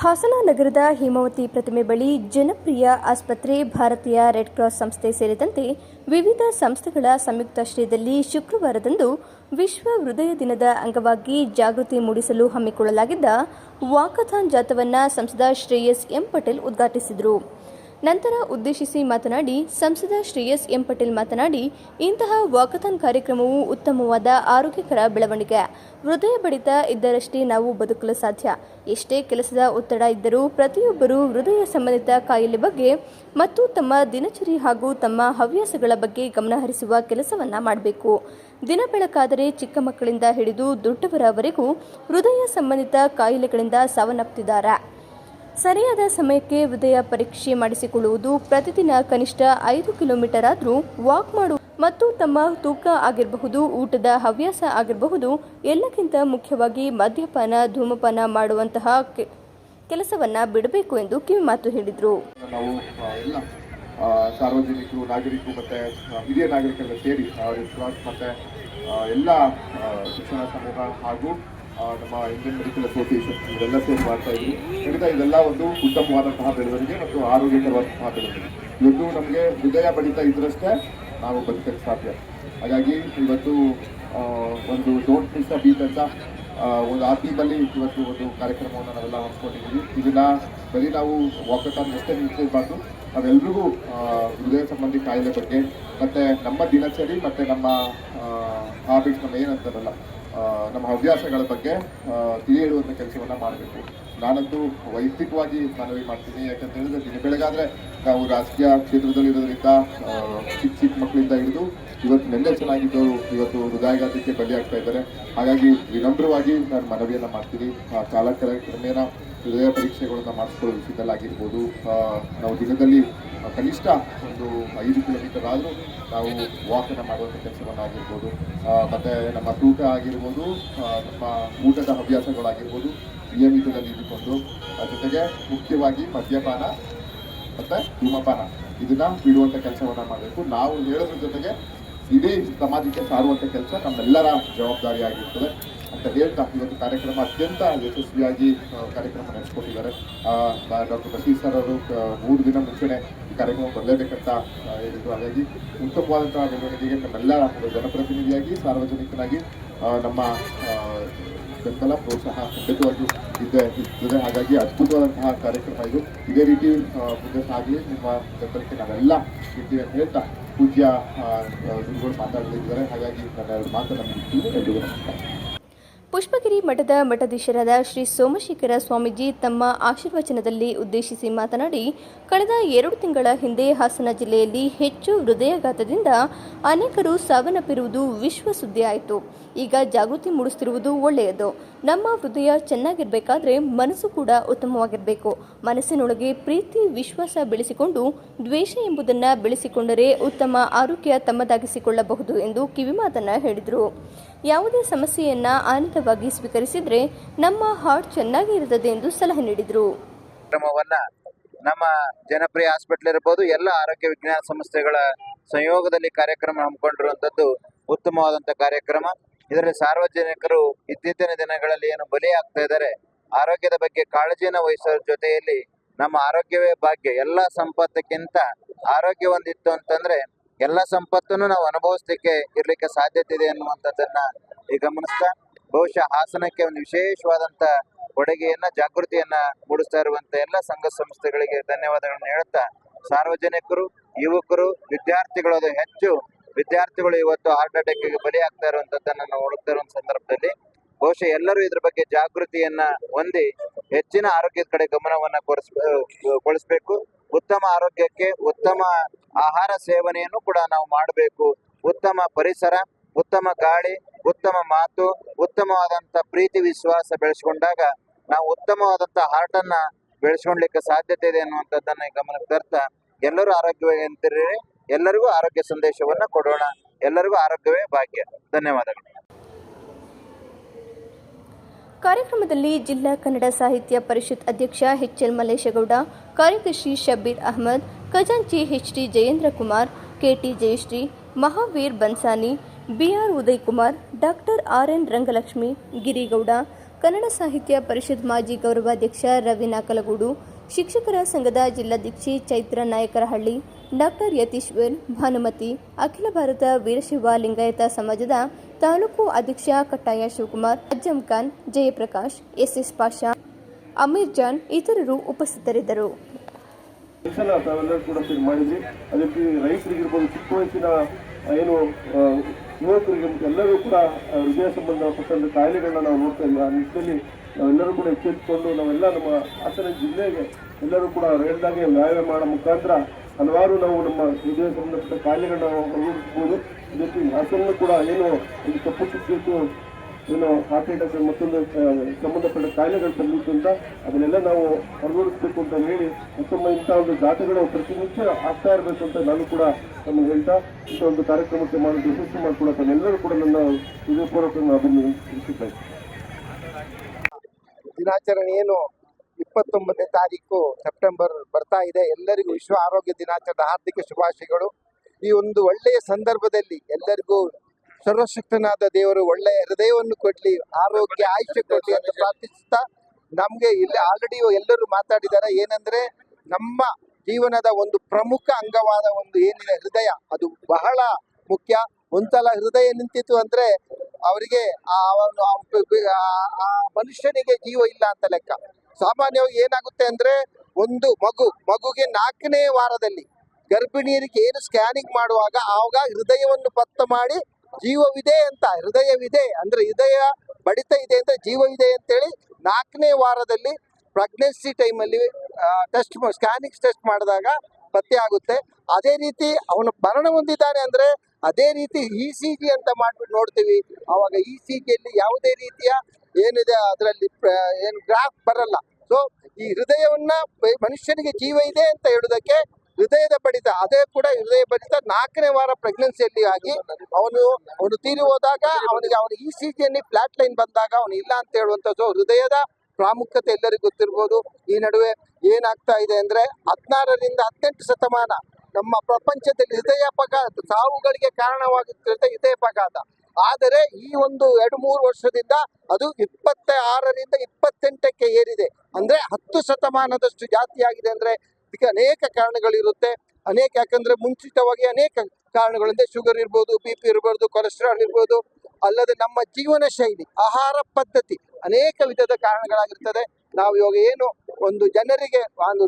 ಹಾಸನ ನಗರದ ಹಿಮವತಿ ಪ್ರತಿಮೆ ಬಳಿ ಜನಪ್ರಿಯ ಆಸ್ಪತ್ರೆ, ಭಾರತೀಯ ರೆಡ್ ಕ್ರಾಸ್ ಸಂಸ್ಥೆ ಸೇರಿದಂತೆ ವಿವಿಧ ಸಂಸ್ಥೆಗಳ ಸಂಯುಕ್ತಾಶ್ರಯದಲ್ಲಿ ಶುಕ್ರವಾರದಂದು ವಿಶ್ವ ಹೃದಯ ದಿನದ ಅಂಗವಾಗಿ ಜಾಗೃತಿ ಮೂಡಿಸಲು ಹಮ್ಮಿಕೊಳ್ಳಲಾಗಿದ್ದ ವಾಕಥಾನ್ ಜಾಥವನ್ನು ಸಂಸದ ಶ್ರೇಯಸ್ ಎಂ ಪಟೇಲ್ ಉದ್ಘಾಟಿಸಿದರು. ನಂತರ ಉದ್ದೇಶಿಸಿ ಮಾತನಾಡಿ ಸಂಸದ ಶ್ರೇಯಸ್ ಎಂ ಪಟೇಲ್ ಮಾತನಾಡಿ, ಇಂತಹ ವಾಕಥಾನ್ ಕಾರ್ಯಕ್ರಮವು ಉತ್ತಮವಾದ ಆರೋಗ್ಯಕರ ಬೆಳವಣಿಗೆ. ಹೃದಯ ಬಡಿತ ಇದ್ದರಷ್ಟೇ ನಾವು ಬದುಕಲು ಸಾಧ್ಯ. ಎಷ್ಟೇ ಕೆಲಸದ ಒತ್ತಡ ಇದ್ದರೂ ಪ್ರತಿಯೊಬ್ಬರೂ ಹೃದಯ ಸಂಬಂಧಿತ ಕಾಯಿಲೆ ಬಗ್ಗೆ ಮತ್ತು ತಮ್ಮ ದಿನಚರಿ ಹಾಗೂ ತಮ್ಮ ಹವ್ಯಾಸಗಳ ಬಗ್ಗೆ ಗಮನಹರಿಸುವ ಕೆಲಸವನ್ನ ಮಾಡಬೇಕು. ದಿನ ಬೆಳಕಾದರೆ ಚಿಕ್ಕ ಮಕ್ಕಳಿಂದ ಹಿಡಿದು ದೊಡ್ಡವರವರೆಗೂ ಹೃದಯ ಸಂಬಂಧಿತ ಕಾಯಿಲೆಗಳಿಂದ ಸಾವನ್ನಪ್ಪುತ್ತಿದ್ದಾರೆ ಸರಿಯಾದ ಸಮಯಕ್ಕೆ ಹೃದಯ ಪರೀಕ್ಷೆ ಮಾಡಿಸಿಕೊಳ್ಳುವುದು ಪ್ರತಿದಿನ ಕನಿಷ್ಠ ಐದು ಕಿಲೋಮೀಟರ್ ಆದರೂ ವಾಕ್ ಮಾಡು ಮತ್ತು ತಮ್ಮ ತೂಕ ಆಗಿರಬಹುದು, ಊಟದ ಹವ್ಯಾಸ ಆಗಿರಬಹುದು, ಎಲ್ಲಕ್ಕಿಂತ ಮುಖ್ಯವಾಗಿ ಮದ್ಯಪಾನ, ಧೂಮಪಾನ ಮಾಡುವಂತಹ ಕೆಲಸವನ್ನ ಬಿಡಬೇಕು ಎಂದು ಕಿವಿಮಾತು ಹೇಳಿದರು. ನಾವು ಎಲ್ಲ ಸಾರ್ವಜನಿಕರು, ನಾಗರಿಕರು ಮತ್ತೆ ಹಿರಿಯ ನಾಗರಿಕರೆಲ್ಲ ಸೇರಿ ಮತ್ತೆ ಎಲ್ಲ ಶಿಕ್ಷಣ ಸಮೂಹ ಹಾಗೂ ನಮ್ಮ ಇಂಡಿಯನ್ ಮೆಡಿಕಲ್ ಅಸೋಸಿಯೇಷನ್ ಇವರೆಲ್ಲ ಸೇರಿ ಮಾಡ್ತಾ ಇದ್ವಿ. ಖಂಡಿತ ಇದೆಲ್ಲ ಒಂದು ಉತ್ತಮವಾದಂತಹ ಬೆಳವಣಿಗೆ ಮತ್ತು ಆರೋಗ್ಯಕರವಾದಂತಹ ಬೆಳವಣಿಗೆ. ಇವತ್ತು ನಮಗೆ ಹೃದಯ ಬಡಿತ ಇದ್ರಷ್ಟೇ ನಾವು ಬದುಕಕ್ಕೆ ಸಾಧ್ಯ. ಹಾಗಾಗಿ ಇವತ್ತು ಒಂದು ಡೋಂಟ್ ಮಿಸ್ ಅ ಬೀಟ್ ಅಂತ ಒಂದು ಆ ಥೀಮಲ್ಲಿ ಇವತ್ತು ಒಂದು ಕಾರ್ಯಕ್ರಮವನ್ನು ನಾವೆಲ್ಲ ಹೊಂದ್ಕೊಂಡಿದ್ದೀವಿ ಇದನ್ನು ಬರೀ ನಾವು ವಾಕಥಾನ್ ಅಷ್ಟೇ ನಿಲ್ಲಿಸಬಾರ್ದು ನಾವೆಲ್ರಿಗೂ ಹೃದಯ ಸಂಬಂಧಿ ಕಾಯಿಲೆ ಬಗ್ಗೆ, ಮತ್ತು ನಮ್ಮ ದಿನಚರಿ, ಮತ್ತು ನಮ್ಮ ಹಾಬಿಟ್ಸ್ ನಮ್ಮ ಏನಂತಾರಲ್ಲ ನಮ್ಮ ಹವ್ಯಾಸಗಳ ಬಗ್ಗೆ ತಿಳಿ ಹೇಳುವಂಥ ಕೆಲಸವನ್ನು ಮಾಡಬೇಕು. ನಾನಂತೂ ವೈಯಕ್ತಿಕವಾಗಿ ಮನವಿ ಮಾಡ್ತೀನಿ. ಯಾಕಂತ ಹೇಳಿದ್ರೆ ದಿನ ಬೆಳಗಾದ್ರೆ ನಾವು ರಾಜಕೀಯ ಕ್ಷೇತ್ರದಲ್ಲಿ ಇರೋದ್ರಿಂದ ಚಿಕ್ಕ ಚಿಕ್ಕ ಮಕ್ಕಳಿಂದ ಹಿಡಿದು ಇವತ್ತು ನೆನ್ನೆ ಚೆನ್ನಾಗಿದ್ದವರು ಇವತ್ತು ಹೃದಯಾಘಾತಕ್ಕೆ ಬಲಿಯಾಗ್ತಾ ಇದ್ದಾರೆ. ಹಾಗಾಗಿ ವಿನಮ್ರವಾಗಿ ನಾನು ಮನವಿಯನ್ನು ಮಾಡ್ತೀನಿ. ಆ, ಕಾಲಕ್ರಮೇಣ ಕ್ರಮೇಣ ಹೃದಯ ಪರೀಕ್ಷೆಗಳನ್ನು ಮಾಡಿಸ್ಕೊಳ್ಳೋ ವಿಷಯದಲ್ಲಾಗಿರ್ಬೋದು ನಾವು ದಿನದಲ್ಲಿ ಕನಿಷ್ಠ ಒಂದು ಐದು ಕಿಲೋಮೀಟರ್ ಆದರೂ ನಾವು ವಾಕನ್ನು ಮಾಡುವಂಥ ಕೆಲಸವನ್ನಾಗಿರ್ಬೋದು ಮತ್ತು ಮತ್ತೆ ನಮ್ಮ ತೂಕ ಆಗಿರ್ಬೋದು ನಮ್ಮ ಊಟದ ಹವ್ಯಾಸಗಳಾಗಿರ್ಬೋದು, ನಿಯಮಿತದಲ್ಲಿ ಅದ್ರ ಜೊತೆಗೆ ಮುಖ್ಯವಾಗಿ ಮದ್ಯಪಾನ ಮತ್ತು ಧೂಮಪಾನ. ಇದನ್ನು ಬಿಡುವಂಥ ಕೆಲಸವನ್ನು ಮಾಡಬೇಕು. ನಾವು ಹೇಳೋದ್ರ ಜೊತೆಗೆ ಇಡೀ ಸಮಾಜಕ್ಕೆ ಸಾರುವಂಥ ಕೆಲಸ ನಮ್ಮೆಲ್ಲರ ಜವಾಬ್ದಾರಿ ಆಗಿರ್ತದೆ. ಅಂತ ಹೇಳ್ತಾ ಇವತ್ತು ಕಾರ್ಯಕ್ರಮ ಅತ್ಯಂತ ಯಶಸ್ವಿಯಾಗಿ ಕಾರ್ಯಕ್ರಮ ನಡೆಸ್ಕೊಟ್ಟಿದ್ದಾರೆ ಡಾಕ್ಟರ್ ಬಸೀರ್ ಸರ್ ಅವರು ಮೂರು ದಿನ ಮುಂಚೆನೆ ಈ ಕಾರ್ಯಕ್ರಮ ಬರಲೇಬೇಕಂತ ಹೇಳಿದ್ರು ಹಾಗಾಗಿ ಉತ್ತಮವಾದಂತಹ ಬೆಳವಣಿಗೆಗೆ ನಮ್ಮೆಲ್ಲ ಜನಪ್ರತಿನಿಧಿಯಾಗಿ ಸಾರ್ವಜನಿಕನಾಗಿ ನಮ್ಮ ಬೆಂಬಲ ಪ್ರೋತ್ಸಾಹ ಖಂಡಿತವಾಗಿಯೂ ಇದ್ದೇ ಇರ್ತದೆ ಹಾಗಾಗಿ ಅದ್ಭುತವಾದಂತಹ ಕಾರ್ಯಕ್ರಮ ಇದು ಇದೇ ರೀತಿ ಮುಂದೆ ಸಾಗಲಿ ನಿಮ್ಮ ಬೆಂಬಲಕ್ಕೆ ನಾವೆಲ್ಲ ಇದ್ದೀವಿ ಅಂತ ಹೇಳ್ತಾ ಪೂಜ್ಯ ಗುರುಗಳು ಮಾತಾಡಲಿದ್ದಾರೆ ಹಾಗಾಗಿ ನನ್ನ ಮಾತನ್ನು ನಮಸ್ಕಾರ ಪುಷ್ಪಗಿರಿ ಮಠದ ಮಠಾಧೀಶರಾದ ಶ್ರೀ ಸೋಮಶೇಖರ ಸ್ವಾಮೀಜಿ ತಮ್ಮ ಆಶೀರ್ವಚನದಲ್ಲಿ ಉದ್ದೇಶಿಸಿ ಮಾತನಾಡಿ, ಕಳೆದ ಎರಡು ತಿಂಗಳ ಹಿಂದೆ ಹಾಸನ ಜಿಲ್ಲೆಯಲ್ಲಿ ಹೆಚ್ಚು ಹೃದಯಾಘಾತದಿಂದ ಅನೇಕರು ಸಾವನ್ನಪ್ಪಿರುವುದು ವಿಶ್ವ ಸುದ್ದಿಯಾಯಿತು ಈಗ ಜಾಗೃತಿ ಮೂಡಿಸುತ್ತಿರುವುದು ಒಳ್ಳೆಯದು. ನಮ್ಮ ಹೃದಯ ಚೆನ್ನಾಗಿರಬೇಕಾದ್ರೆ ಮನಸ್ಸು ಕೂಡ ಉತ್ತಮವಾಗಿರಬೇಕು. ಮನಸ್ಸಿನೊಳಗೆ ಪ್ರೀತಿ, ವಿಶ್ವಾಸ ಬೆಳೆಸಿಕೊಂಡು, ದ್ವೇಷ ಎಂಬುದನ್ನು ಬೆಳೆಸಿಕೊಂಡರೆ ಉತ್ತಮ ಆರೋಗ್ಯ ತಮ್ಮದಾಗಿಸಿಕೊಳ್ಳಬಹುದು ಎಂದು ಕಿವಿಮಾತನ್ನ ಹೇಳಿದರು. ಯಾವುದೇ ಸಮಸ್ಯೆಯನ್ನು ಆನಂದವಾಗಿ ಸ್ವೀಕರಿಸಿದ್ರೆ ನಮ್ಮ ಹಾರ್ಟ್ ಚೆನ್ನಾಗಿ ಇರುತ್ತದೆ ಎಂದು ಸಲಹೆ ನೀಡಿದರು. ಕ್ರಮವನ್ನ ನಮ್ಮ ಜನಪ್ರಿಯ ಹಾಸ್ಪಿಟಲ್ ಇರಬಹುದು ಎಲ್ಲ ಆರೋಗ್ಯ ವಿಜ್ಞಾನ ಸಂಸ್ಥೆಗಳ ಸಂಯೋಗದಲ್ಲಿ ಕಾರ್ಯಕ್ರಮ ಹಮ್ಮಿಕೊಂಡಿರುವಂತದ್ದು ಉತ್ತಮವಾದಂತಹ ಕಾರ್ಯಕ್ರಮ. ಇದರಲ್ಲಿ ಸಾರ್ವಜನಿಕರು ಇತ್ತೀಚಿನ ದಿನಗಳಲ್ಲಿ ಏನು ಬಲಿ ಆಗ್ತಾ ಇದ್ದಾರೆ, ಆರೋಗ್ಯದ ಬಗ್ಗೆ ಕಾಳಜಿಯನ್ನು ವಹಿಸೋ ಜೊತೆಯಲ್ಲಿ ನಮ್ಮ ಆರೋಗ್ಯವೇ ಭಾಗ್ಯ. ಎಲ್ಲ ಸಂಪತ್ತಕ್ಕಿಂತ ಆರೋಗ್ಯ ಒಂದಿತ್ತು ಅಂತಂದ್ರೆ ಎಲ್ಲ ಸಂಪತ್ತನ್ನು ನಾವು ಅನುಭವಿಸ್ಲಿಕ್ಕೆ ಇರ್ಲಿಕ್ಕೆ ಸಾಧ್ಯತೆ ಇದೆ ಅನ್ನುವಂಥದ್ದನ್ನ ಈ ಗಮನಿಸ್ತಾ ಬಹುಶಃ ಹಾಸನಕ್ಕೆ ಒಂದು ವಿಶೇಷವಾದಂತ ಕೊಡುಗೆಯನ್ನ, ಜಾಗೃತಿಯನ್ನ ಮೂಡಿಸ್ತಾ ಇರುವಂತ ಎಲ್ಲ ಸಂಘ ಸಂಸ್ಥೆಗಳಿಗೆ ಧನ್ಯವಾದಗಳನ್ನು ಹೇಳುತ್ತಾ ಸಾರ್ವಜನಿಕರು, ಯುವಕರು, ವಿದ್ಯಾರ್ಥಿಗಳು ಅದು ಹೆಚ್ಚು ವಿದ್ಯಾರ್ಥಿಗಳು ಇವತ್ತು ಹಾರ್ಟ್ ಅಟ್ಯಾಕ್ ಬಲಿ ಆಗ್ತಾ ಇರುವಂತದ್ದನ್ನ ನಾವು ಹುಡುಕ್ತಾ ಇರುವಂತ ಸಂದರ್ಭದಲ್ಲಿ ಬಹುಶಃ ಎಲ್ಲರೂ ಇದ್ರ ಬಗ್ಗೆ ಜಾಗೃತಿಯನ್ನ ಹೊಂದಿ ಹೆಚ್ಚಿನ ಆರೋಗ್ಯದ ಕಡೆ ಗಮನವನ್ನ ಕೊಡಿಸ್ ಕೊಡಿಸ್ಬೇಕು ಉತ್ತಮ ಆರೋಗ್ಯಕ್ಕೆ ಉತ್ತಮ ಆಹಾರ ಸೇವನೆಯನ್ನು ಕೂಡ ನಾವು ಮಾಡಬೇಕು. ಉತ್ತಮ ಪರಿಸರ, ಉತ್ತಮ ಗಾಳಿ, ಉತ್ತಮ ಮಾತು, ಉತ್ತಮವಾದಂತ ಪ್ರೀತಿ, ವಿಶ್ವಾಸ ಬೆಳೆಸ್ಕೊಂಡಾಗ ನಾವು ಉತ್ತಮವಾದಂತ ಹಾರ್ಟ್ ಅನ್ನ ಬೆಳೆಸ್ಕೊಳ್ಲಿಕ್ಕೆ ಸಾಧ್ಯತೆ ಇದೆ ಅನ್ನುವಂಥದ್ದನ್ನ ಗಮನಕ್ಕೆ ತರ್ತಾ ಎಲ್ಲರೂ ಆರೋಗ್ಯವಂತರೇ ಎಲ್ಲರಿಗೂ ಆರೋಗ್ಯ ಸಂದೇಶವನ್ನ ಕೊಡೋಣ. ಎಲ್ಲರಿಗೂ ಆರೋಗ್ಯವೇ ಭಾಗ್ಯ. ಧನ್ಯವಾದಗಳು. ಕಾರ್ಯಕ್ರಮದಲ್ಲಿ ಜಿಲ್ಲಾ ಕನ್ನಡ ಸಾಹಿತ್ಯ ಪರಿಷತ್ ಅಧ್ಯಕ್ಷ ಎಚ್ ಎಲ್ ಮಲ್ಲೇಶಗೌಡ, ಕಾರ್ಯದರ್ಶಿ ಶಬೀರ್ ಅಹಮದ್, ಖಜಾಂಚಿ H D Jayendra Kumar KT Jayashree, Mahaveer Bansani, BR Uday Kumar doctor R N Rangalakshmi, Girigowda, Kannada Sahitya Parishat ಮಾಜಿ ಗೌರವಾಧ್ಯಕ್ಷ ರವಿನಾ ನಾಕಲಗೂಡು ಶಿಕ್ಷಕರ ಸಂಘದ ಜಿಲ್ಲಾಧ್ಯಕ್ಷೆ ಚೈತ್ರ ನಾಯಕರಹಳ್ಳಿ, ಡಾಕ್ಟರ್ ಯತೀಶ್ವರ್ ಭಾನುಮತಿ, ಅಖಿಲ ಭಾರತ ವೀರಶಿವ ಲಿಂಗಾಯತ ಸಮಾಜದ ತಾಲೂಕು ಅಧ್ಯಕ್ಷ ಕಟ್ಟಾಯ ಶಿವಕುಮಾರ್, ಅಜ್ಜಂ ಖಾನ್, ಜಯಪ್ರಕಾಶ್, ಎಸ್ಎಸ್ ಪಾಷಾ, ಅಮೀರ್ ಜಾನ್ ಇತರರು ಉಪಸ್ಥಿತರಿದ್ದರು. ಕೂಡ ಅದಕ್ಕೆ ಏನು ಯುವಕರಿಗೆ ಎಲ್ಲರೂ ಕೂಡ ಹೃದಯ ಸಂಬಂಧಪಟ್ಟಂತ ಕಾಯಿಲೆಗಳನ್ನ ನಾವು ನೋಡ್ತಾ ಇದ್ವಿ. ಆ ನಿಟ್ಟಿನಲ್ಲಿ ನಾವೆಲ್ಲರೂ ಕೂಡ ಎಚ್ಚೆತ್ತುಕೊಂಡು ನಾವೆಲ್ಲ ನಮ್ಮ ಹಾಸನ ಜಿಲ್ಲೆಗೆ ಎಲ್ಲರೂ ಕೂಡ ರೈಲ್ದಾಗೆ ವ್ಯಾಯಾಮ ಮಾಡೋ ಮುಖಾಂತರ ಹಲವಾರು ನಾವು ನಮ್ಮ ಹೃದಯ ಸಂಬಂಧಪಟ್ಟ ಕಾಯಿಲೆಗಳನ್ನ ನಾವು ಇದಕ್ಕೆ ಹಾಸನ ಕೂಡ ಏನು ಒಂದು ಕಪ್ಪು ಚುಕ್ಕಿತ್ತು ಏನು ಹಾರ್ಟ್ ಮತ್ತೊಂದು ಸಂಬಂಧಪಟ್ಟ ಕಾಯಿಲೆಗಳು ತಂದಿತ್ತು ಅಂತ ಅದನ್ನೆಲ್ಲ ನಾವು ಹೊರಗೂಡಿಸ್ಬೇಕು ಅಂತ ಹೇಳಿ ಮತ್ತೊಮ್ಮೆ ಇಂಥ ಒಂದು ಜಾತಿಗಳು ಪ್ರತಿನಿತ್ಯ ಆಗ್ತಾ ಇರಬೇಕು ಅಂತ ನಾನು ಕೂಡ ನಮಗೆ ಹೇಳ್ತಾ ಇಂಥ ಒಂದು ಕಾರ್ಯಕ್ರಮಕ್ಕೆ ಮಾಡೋದು ಯಶಸ್ವಿ ಮಾಡಿಕೊಡೋ ಎಲ್ಲರೂ ಕೂಡ ನನ್ನ ಹೃದಯಪೂರ್ವಕ ಅಭಿನಂದಿಸಿದ್ದೇನೆ ದಿನಾಚರಣೆ ಏನು ಇಪ್ಪತ್ತೊಂಬತ್ತನೇ ತಾರೀಕು ಸೆಪ್ಟೆಂಬರ್ ಬರ್ತಾ ಇದೆ. ಎಲ್ಲರಿಗೂ ವಿಶ್ವ ಆರೋಗ್ಯ ದಿನಾಚರಣೆ ಹಾರ್ದಿಕ ಶುಭಾಶಯಗಳು. ಈ ಒಂದು ಒಳ್ಳೆಯ ಸಂದರ್ಭದಲ್ಲಿ ಎಲ್ಲರಿಗೂ ಸರ್ವಶಕ್ತನಾದ ದೇವರು ಒಳ್ಳೆಯ ಹೃದಯವನ್ನು ಕೊಡ್ಲಿ, ಆರೋಗ್ಯ ಆಯುಷ್ಯ ಕೊಡ್ಲಿ ಅಂತ ಪ್ರಾರ್ಥಿಸುತ್ತಾ ನಮ್ಗೆ ಇಲ್ಲಿ ಆಲ್ರೆಡಿ ಎಲ್ಲರೂ ಮಾತಾಡಿದ್ದಾರೆ. ಏನಂದ್ರೆ ನಮ್ಮ ಜೀವನದ ಒಂದು ಪ್ರಮುಖ ಅಂಗವಾದ ಒಂದು ಏನಿದೆ ಹೃದಯ, ಅದು ಬಹಳ ಮುಖ್ಯ. ಒಂದ್ಸಲ ಹೃದಯ ನಿಂತಿತ್ತು ಅಂದ್ರೆ ಅವರಿಗೆ ಮನುಷ್ಯನಿಗೆ ಜೀವ ಇಲ್ಲ ಅಂತ ಲೆಕ್ಕ. ಸಾಮಾನ್ಯವಾಗಿ ಏನಾಗುತ್ತೆ ಅಂದ್ರೆ ಒಂದು ಮಗು, ಮಗುಗೆ ನಾಲ್ಕನೇ ವಾರದಲ್ಲಿ ಗರ್ಭಿಣಿಯರಿಗೆ ಏನು ಸ್ಕ್ಯಾನಿಂಗ್ ಮಾಡುವಾಗ ಆವಾಗ ಹೃದಯವನ್ನು ಪತ್ತ ಮಾಡಿ ಜೀವವಿದೆ ಅಂತ, ಹೃದಯವಿದೆ ಅಂದ್ರೆ ಹೃದಯ ಬಡಿತ ಇದೆ ಅಂತ, ಜೀವವಿದೆ ಅಂತೇಳಿ ನಾಲ್ಕನೇ ವಾರದಲ್ಲಿ ಪ್ರೆಗ್ನೆನ್ಸಿ ಟೈಮಲ್ಲಿ ಟೆಸ್ಟ್ ಸ್ಕ್ಯಾನಿಂಗ್ ಟೆಸ್ಟ್ ಮಾಡಿದಾಗ ಪತ್ತೆ ಆಗುತ್ತೆ. ಅದೇ ರೀತಿ ಅವನು ಮರಣ ಹೊಂದಿದ್ದಾನೆ ಅಂದ್ರೆ ಅದೇ ರೀತಿ ಇ ಸಿ ಜಿ ಅಂತ ಮಾಡ್ಬಿಟ್ಟು ನೋಡ್ತೀವಿ. ಅವಾಗ ಇ ಸಿ ಜಿಯಲ್ಲಿ ಯಾವುದೇ ರೀತಿಯ ಏನಿದೆ ಅದರಲ್ಲಿ ಏನು ಗ್ರಾಫ್ ಬರಲ್ಲ. ಸೊ ಈ ಹೃದಯವನ್ನ ಮನುಷ್ಯನಿಗೆ ಜೀವ ಇದೆ ಅಂತ ಹೇಳೋದಕ್ಕೆ ಹೃದಯದ ಬಡಿತ, ಅದೇ ಕೂಡ ಹೃದಯ ಬಡಿತ ನಾಲ್ಕನೇ ವಾರ ಪ್ರೆಗ್ನೆನ್ಸಿಯಲ್ಲಿ ಆಗಿ ಅವನು ಅವನು ತೀರಿ ಹೋದಾಗ ಅವನಿಗೆ, ಅವನ ಇ ಸಿ ಜಿಯಲ್ಲಿ ಫ್ಲಾಟ್ ಲೈನ್ ಬಂದಾಗ ಅವನು ಇಲ್ಲ ಅಂತ ಹೇಳುವಂಥದ್ದು. ಹೃದಯದ ಪ್ರಾಮುಖ್ಯತೆ ಎಲ್ಲರಿಗೂ ಗೊತ್ತಿರ್ಬೋದು. ಈ ನಡುವೆ ಏನಾಗ್ತಾ ಇದೆ ಅಂದ್ರೆ ಹದಿನಾರರಿಂದ ಹದಿನೆಂಟು ಶತಮಾನ ನಮ್ಮ ಪ್ರಪಂಚದಲ್ಲಿ ಹೃದಯ ಅಪಘಾತ ಸಾವುಗಳಿಗೆ ಕಾರಣವಾಗುತ್ತಿರುತ್ತೆ ಹೃದಯ ಅಪಘಾತ ಆದರೆ ಈ ಒಂದು ಎರಡು ಮೂರು ವರ್ಷದಿಂದ ಅದು ಇಪ್ಪತ್ತ ಆರರಿಂದ ಇಪ್ಪತ್ತೆಂಟಕ್ಕೆ ಏರಿದೆ. ಅಂದ್ರೆ ಹತ್ತು ಶತಮಾನದಷ್ಟು ಜಾಸ್ತಿ ಆಗಿದೆ ಅಂದ್ರೆ ಇದಕ್ಕೆ ಅನೇಕ ಕಾರಣಗಳಿರುತ್ತೆ. ಅನೇಕ ಯಾಕಂದ್ರೆ ಮುಂಚಿತವಾಗಿ ಅನೇಕ ಕಾರಣಗಳಿಂದ. ಶುಗರ್ ಇರ್ಬೋದು, ಬಿ ಪಿ ಇರ್ಬೋದು ಕೊಲೆಸ್ಟ್ರಾಲ್ ಇರ್ಬೋದು ಅಲ್ಲದೆ ನಮ್ಮ ಜೀವನ ಶೈಲಿ, ಆಹಾರ ಪದ್ಧತಿ ಅನೇಕ ವಿಧದ ಕಾರಣಗಳಾಗಿರ್ತದೆ. ನಾವು ಇವಾಗ ಏನು ಒಂದು ಜನರಿಗೆ ಒಂದು